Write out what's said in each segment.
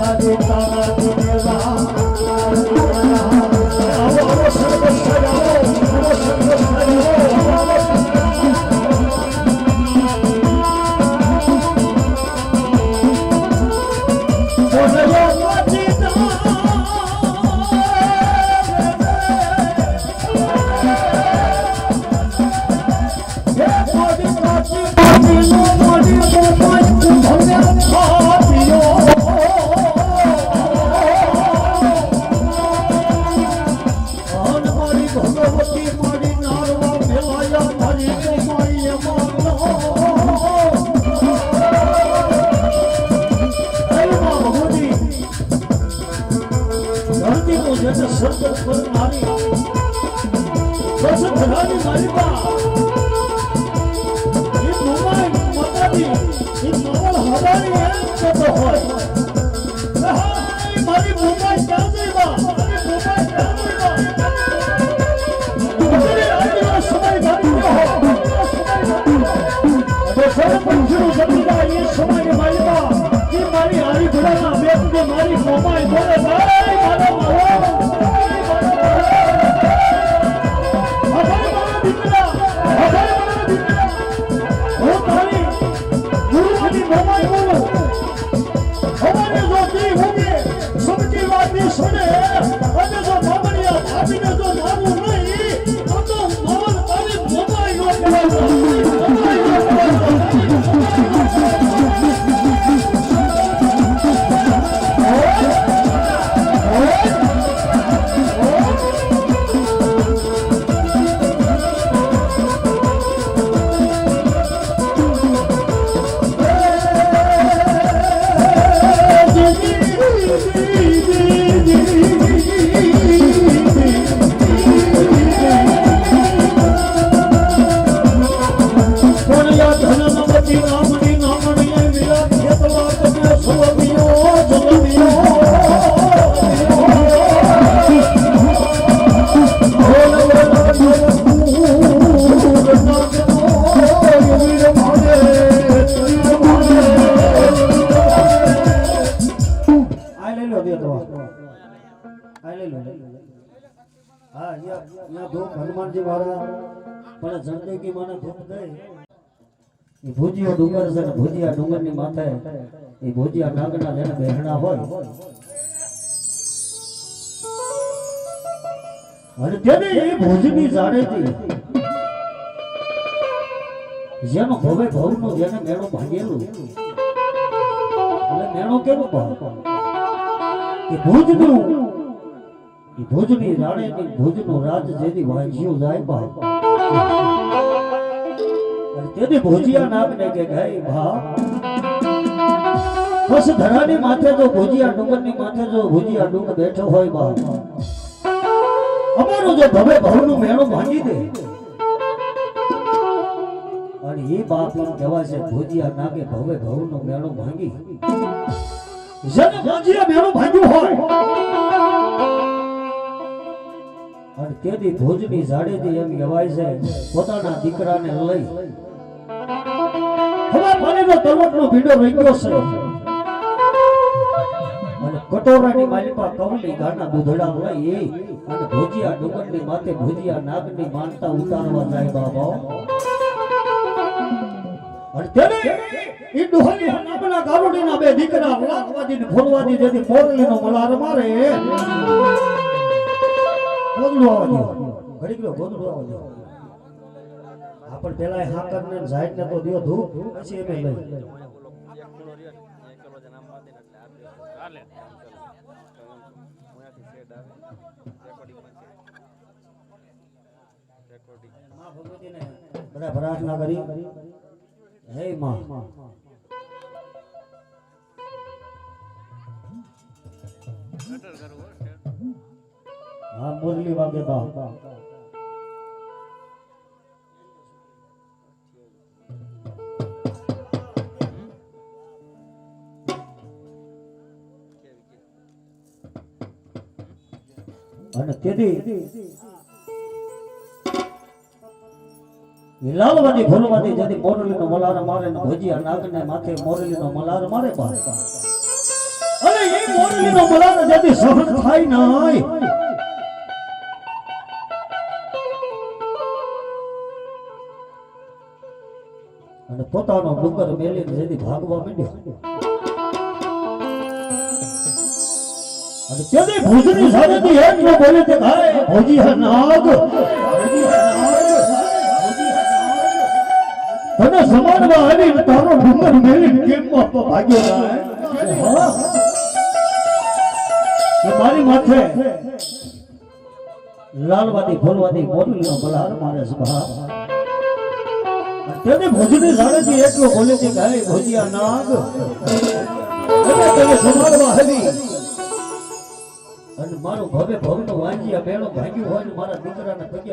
Bhagwati Oh, oh, oh. અહીંયા અહીંયા ધૂપ હનુમાનજી મહારાજ. પણ જણદેવકી માને ધૂપ દે ભુજિયો ડુંગર છે ને ભુજિયા ડુંગરની માથે એ ભુજિયા નાગના જેને બેહણા હોય. તેને એ ભુજની જાડેથી જેનો ભવે ભવનું જેને મેળો ભાગેલું એટલે મેળો કેવો ભાવ? ભુજની રાણીની ભુજનું રાજ જેની વાંજીઓ જાય ભાવ અને ભોજિયા નામને કે ગઈ ભા બસ ધરાની માથે જો ભોજિયા ડુંગરની માથે જો ભોજિયા ડુંગર બેઠો હોય બા. અમારું જો ભવે ભવનું મેળો ભાંગી દે. અને એ બાપ એમ કહેવાય છે, ભોજિયા નાગે ભવે ભવનો મેળો ભાંગી જેને ભોજિયા મેળો ભાંગ્યું હોય. અને તેથી ભોજની જાડેથી એમ કહેવાય છે, પોતાના દીકરાને લઈ. હવે પાણીનો તલવટનો ભીંડો રંગ્યો છે. અને કટોરાની માલિકા કવલી ગાના દૂધડા લઈ અને ભુજિયા ડુંગરની માથે ભુજિયા નાગની માનતા ઉતારવા જાય બાબા. અને તેને ઈ ડુહલી નામના ગારુડીના બે દીકરા લાખવાદી ને ફોલવાદી જેથી મોરલીનો મલાર મારે. ગોદડું આવવા દો ઘડીક લો ગોદડું આવવા દો આપણ પેલા હાકર ને જાહેર ને તો દિયો ધૂપ, પછી એમે લઈ. માં ભગવતીને બધા પ્રાર્થના કરી. હે માં. હા મુરલી વાગે બા અને તેથી લાલવાની ભૂલવાની જેથી મોરલી નો મલાર મારે ને ભજીયા નાગને માથે મોરલીનો મલાર મારે અને એ મોરલીનો મલાર જેથી સહન થાય નહીં. પોતાનો ડુંગર મેલીને જદી ભાગવા માંડ્યો અને તેથી ભુજની સાથેથી એમ ન બોલે તે થાય ભોજી હા નાગ ભોજી હા નાગ, ભોજી હા નાગ. તને સમાડવા આવીને તારો ડુંગર મેલીને કેમ બાપો ભાગ્યો જાય હા. કે મારી માથે લાલવાદી ફૂલવાદી મોરલીનો બલહાર મારે છે બહાર તેને ભોજની સાડેથી એટલો બોલે છે કે હે ભોજિયા નાગ? અને તેને સંભાળવા હવી અને મારો ભવે ભવનો વાંજિયા બેણો ભાગ્યું હોય ને મારા દીકરાના પગે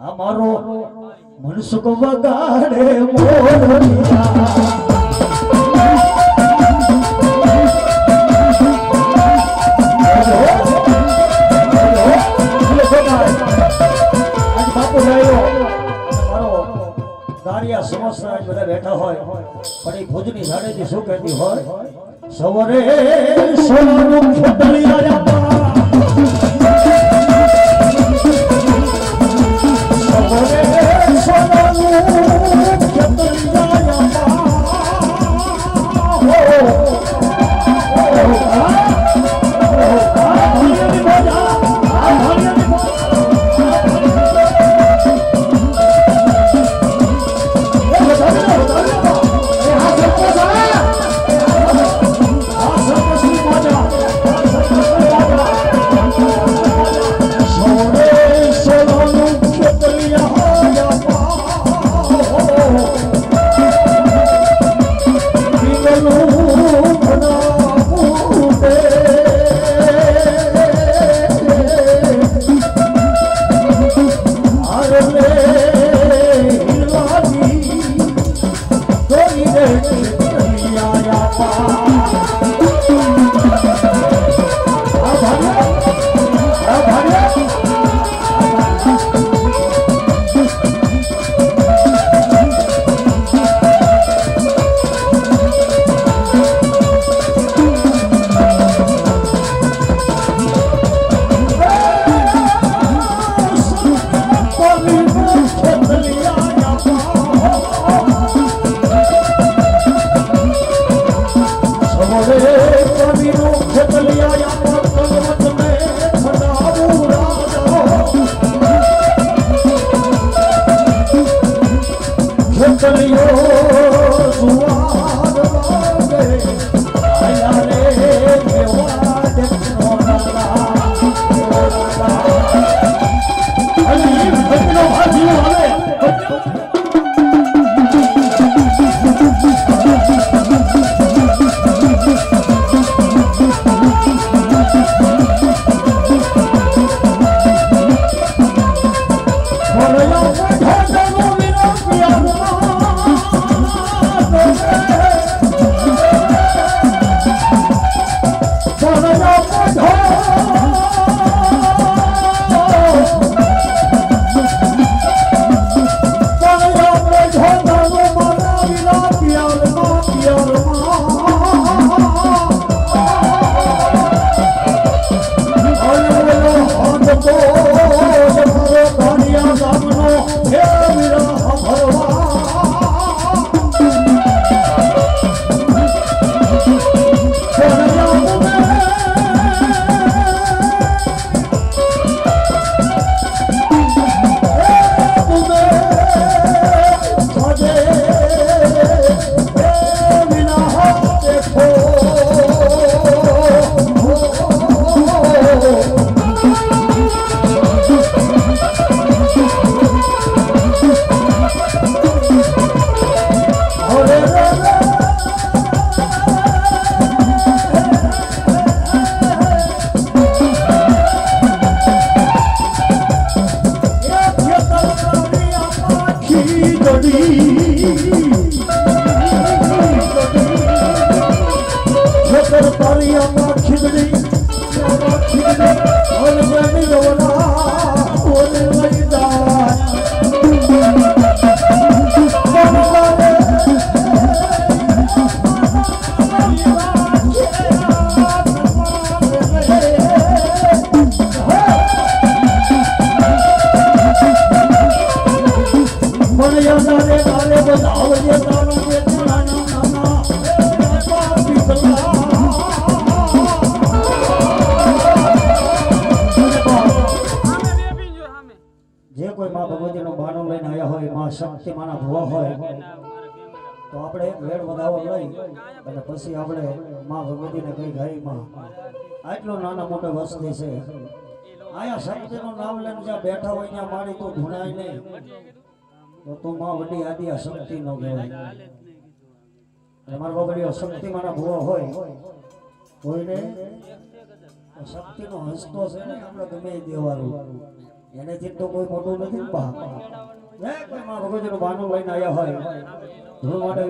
અમારો મનસુખ વગાડે મોરલિયા બધા બેઠા હોય પણ એ ભુજની સાડેથી શું કહેતી હોય સવારે 诶呀呀 જે કોઈ માં ભગવતીનો બાનો લઈને આવ્યા હોય, માં શક્તિ માના ભવા હોય, તો આપણે વેળ વધાવો લઈ અને પછી આપણે માં ભગવતીને કઈ ગાઈ માં આટલો નાના મોટો વસ્તી છે. આયા શક્તિનું નામ લઈને જ્યાં બેઠા હોય ત્યાં મારી તો ધૂણાય નહીં. તો તું માં વડી આદિ આ શક્તિ નો કહેવાય અને મારા બાબડીઓ શક્તિ માના ભવા હોય. કોઈને શક્તિનો હસતો છે ને, આપણે ગમે દેવાનું એનેથી તો કોઈ મોટું નથી બા હે, કોઈ લઈને આવ્યા હોય. ધૂળ માટે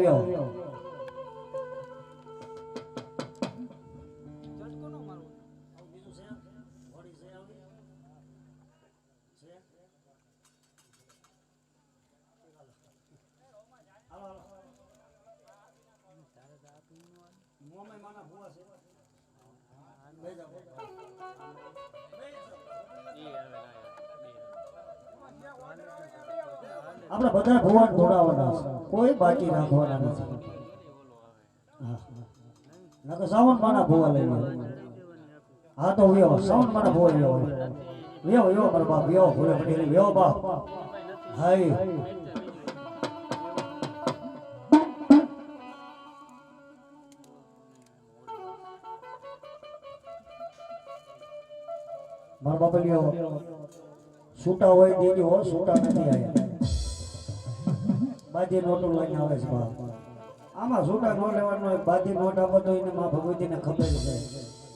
આપણે બધા ભગવાન ઘોડાવાના કોઈ બાકી રાખવાના નથી. નકર શ્રાવણ માના ભુવા લઈ લો હા, તો વ્યો સાવન માના ભુવા વ્યો વ્યો વ્યો મારો વ્યો ભૂલે પટેલ વ્યો બાપ. હાય. બાપ છૂટા હોય દીદી હો છૂટા નથી આવ્યા બાજી નોટો લઈને આવે છે આમાં છૂટા નો લેવાનો બાજી નોટ આપો તો એને માં ભગવતીને ખબર છે.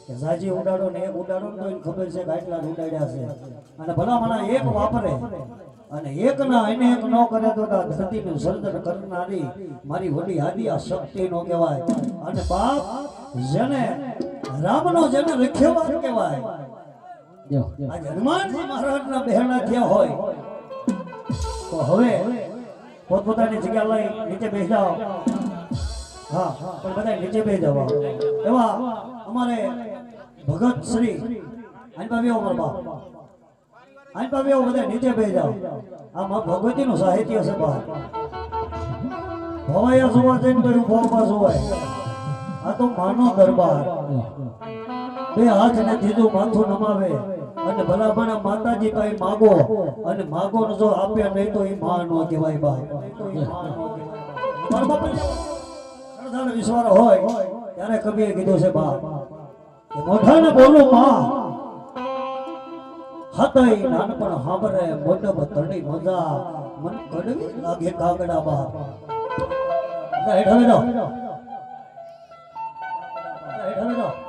કે સાજી ઉડાડો ને એક ઉડાડો ને તો એને ખબર છે કે આટલા ઉડાડ્યા છે. અને ભલા મને એક વાપરે. અને એક ના એને એક ન કરે તો ધરતીનું સર્જન કરનારી મારી વડી આદિ આ શક્તિ નો કહેવાય. અને બાપ જેને રામનો જેને રખેવા કહેવાય. આજે હનુમાનજી મહારાજના બહેણા થયા હોય, તો હવે પોતપોતાની જગ્યા લઈ નીચે બેસી જાઓ. હા, પણ બધા નીચે બેસી જાઓ. એવા અમારે ભગત શ્રી આનપા બેવો મારા બાપ. આનપા બેવો બધા નીચે બેસી જાઓ. આ ભગવતીનું સાહિત્ય છે બા ભવાયા જોવા જઈને તો એવું ભોગમાં જોવાય આ તો માનો દરબાર. બે હાથ ને દીધું માથું નમાવે અને ભલામણા માતાજી પાસે માગો અને માગો ને જો આપે નહીં તો એ માં નો કહેવાય મારા વિશ્વાસ હોય, ત્યારે કબીરે કીધું છે બા મોઢાને બોલું, માં. હતઈ નાનપણ હાંભરે મોઢબ તણી મજા, મન લાગે કાગડા બા હેઠ 不知道